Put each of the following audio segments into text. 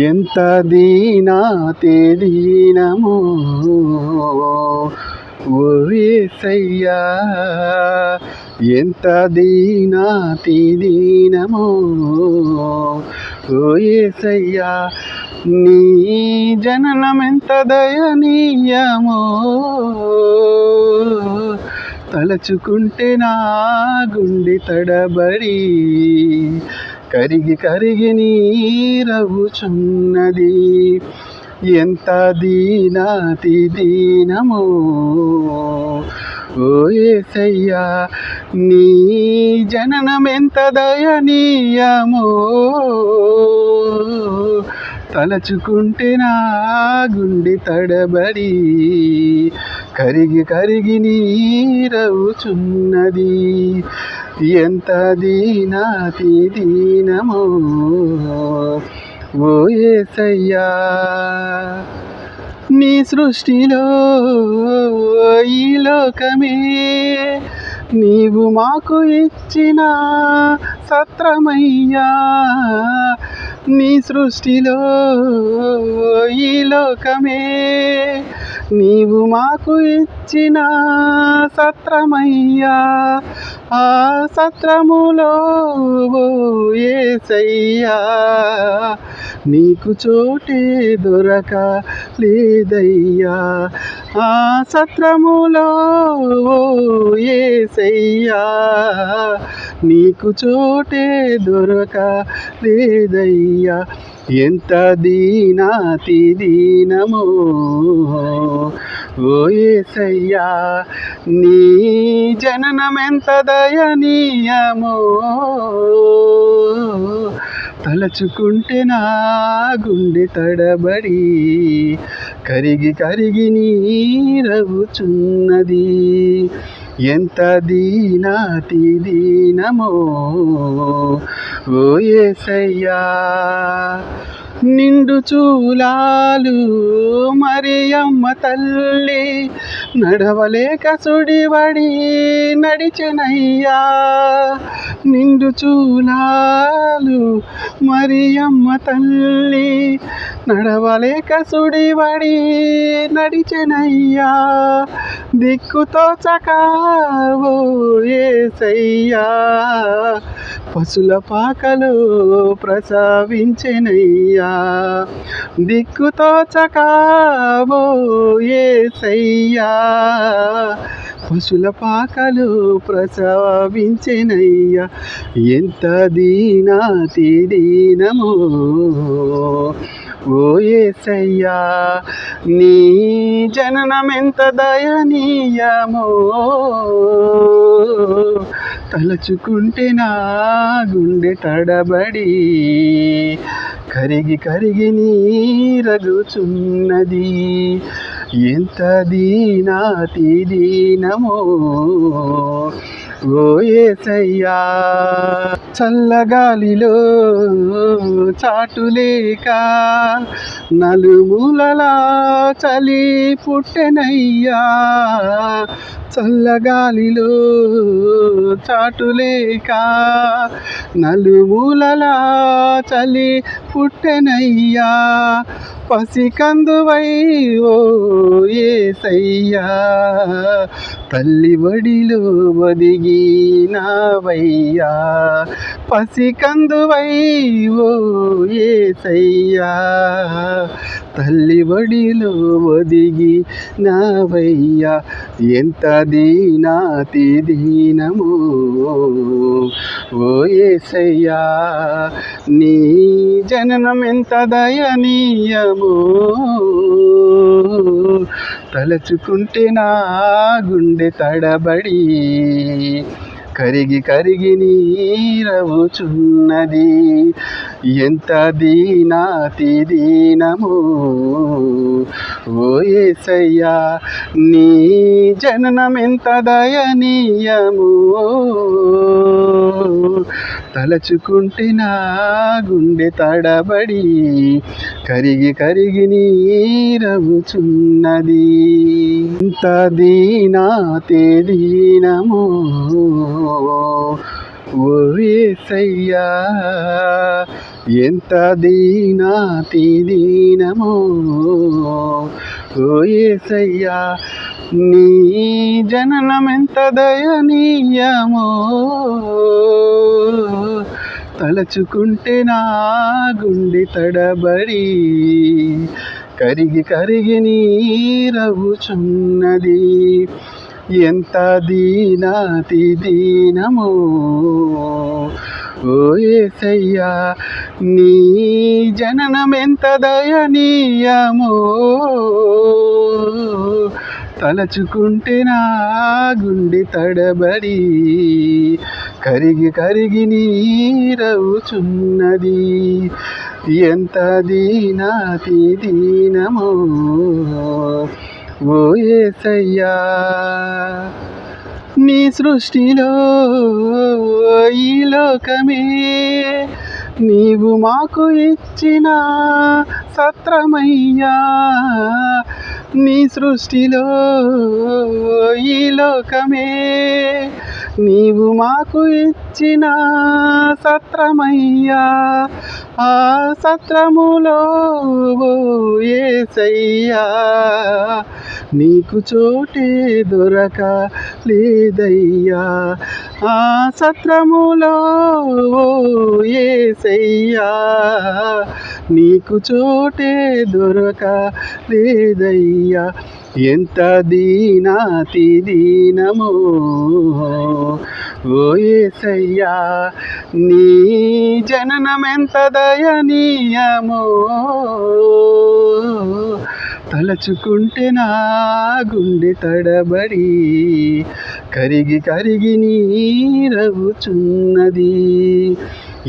ఎంత దీనా దీనమో ఓ ఎంత దీనా దీనమో ఓ యేసయ్యా నీ జననమెంత దయనీయమో. తలచుకుంటే నా గుండె తడబడి కరిగి కరిగి నీరవుచున్నది ఎంత దీనాతి దీనము. ఓ ఏసయ్యా నీ జననమెంత దయనీయమో. తలచుకుంటే నా గుండె తడబడి కరిగి కరిగి నీరవుచున్నది. ఎంత దీనాతి దీనమో ఓ ఏసయ్యా నీ సృష్టిలో ఈ లోకమే. నీవు మాకు ఇచ్చిన సత్రమయ్యా నీ సృష్టిలో ఈ లోకమే. నీవు మాకు ఇచ్చిన సత్రమయ్యా. ఆ సత్రములో ఏసయ్యా. నీకు చోటే దొరక లేదయ్యా. ఆ సత్రములో ఏసయ్యా. నీకు చోటే దొరక లేదయ్యా. ఎంత దీనాతి దీనమో ఓయేసయ్యా నీ జననమెంత దయనీయమో? తలచుకుంటే నా గుండె తడబడి కరిగి కరిగి నీరవుచున్నది. ఎంత దీనాతి దీనమో ఓ ఏసయ్యా నిండు చూలాలు మరియమ్మ తల్లి నడవలేక సుడివడి నడిచెనయ్యా. నిండు చూలాలు మరియమ్మ తల్లి నడవలేక సుడివడి నడిచెనయ్యా. దిక్కుతో చకావో ఏసయ్యా. పశుల పాకలు ప్రసవించెనయ్యా. దిక్కుతో చకాబోయేసయ్యా పశుల పాకలు ప్రసవించెనయ్యా. ఎంత దీనాతి దీనమో ఓ ఏసయ్యా నీ జననమెంత దయనీయమో. తలచుకుంటే నా గుండె తడబడి కరిగి కరిగి నీరగుచున్నది. ఎంత దీనాతి దీనమో ఓయేసయ్యా చల్లగాలిలో చాటులేక నలుమూలలా చలి పుట్టెనయ్యా! చల్లగాలిలో చాటులేక నలుమూలలా చలి పుట్టెనయ్యా. పసికందువై ఓ ఏసయ్యా. తల్లి వడిలో ఒదిగినావయ్యా. పసికందువై ఓ ఏసయ్యా. తల్లి వడిలో ఒదిగి నావయ్యా ఎంత దీనాతి దీనము ఓ ఏసయ్యా నీ జననం ఎంత దయనీయము. తలచుకుంటే నా గుండె తడబడి కరిగి కరిగి నీరవుచున్నది. ఎంత దీనాతి దీనము. ఓ ఏసయ్యా నీ జననం ఎంత దయనీయము. తలచుకుంటే నా గుండె తడబడి కరిగి కరిగి నీరవుచున్నది. ఇంత దీనా దీనము ఓ ఎంత దీనా దీనమో ఓ ఏసయ్యా నీ జననమెంత దయనీయమో? తలచుకుంటే నా గుండె తడబడి కరిగి కరిగి నీరవుచున్నది ఎంత దీనాతి దీనమో ఓ ఏసయ్యా నీ జననమెంత దయనీయమో. తలచుకుంటే నా గుండె తడబడి కరిగి కరిగి నీరవుచున్నది. ఎంత దీనాతి దీనమో. ఓ ఏసయ్యా నీ సృష్టిలో ఈ లోకమే. నీవు మాకు ఇచ్చిన సత్రమయ్యా నీ సృష్టిలో ఈ లోకమే. నీవు మాకు ఇచ్చిన సత్రమయ్యా. ఆ సత్రములో ఏసయ్యా. నీకు చోటే దొరక లేదయ్యా ఆ సత్రములో ఏసయ్యా. నీకు చోటే దొరక లేదయ్యా ఎంత దీనాతి దీనమో ఓయేసయ్యా నీ జననమెంత దయనీయమో. తలచుకుంటే నా గుండె తడబడి కరిగి కరిగి నీరవుచున్నది.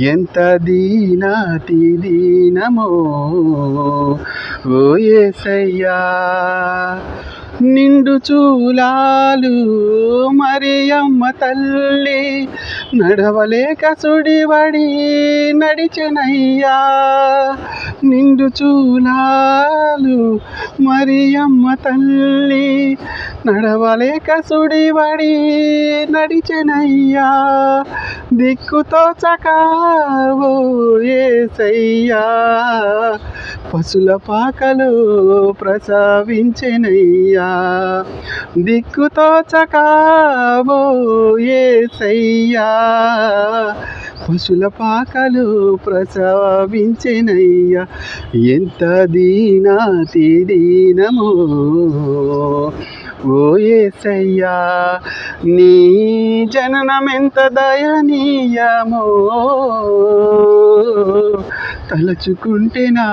ఎంత దీనాతి దీనమో ఓ ఏసయ్యా నిండు చూలాలు మరియమ్మ తల్లి నడవలేక సుడివడి నడిచెనయ్యా. నిండు చూలాలు మరియమ్మ తల్లి నడవలేక సుడివడి నడిచెనయ్యా. దిక్కుతో చకావో ఏసయ్యా. పశుల పాకలు ప్రసవించెనయ్యా. దిక్కుతో చకాబోయేసయ్యా పశుల పాకలు ప్రసవించెనయ్యా. ఎంత దీనాతి దీనమో ఓ ఏసయ్యా. నీ జననమెంత దయనీయమో తలచుకుంటే నా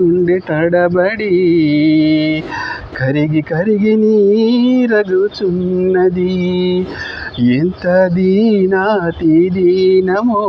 గుండె తడబడి. కరిగి కరిగి నీరగుచున్నది. ఎంత దీనా దీనమో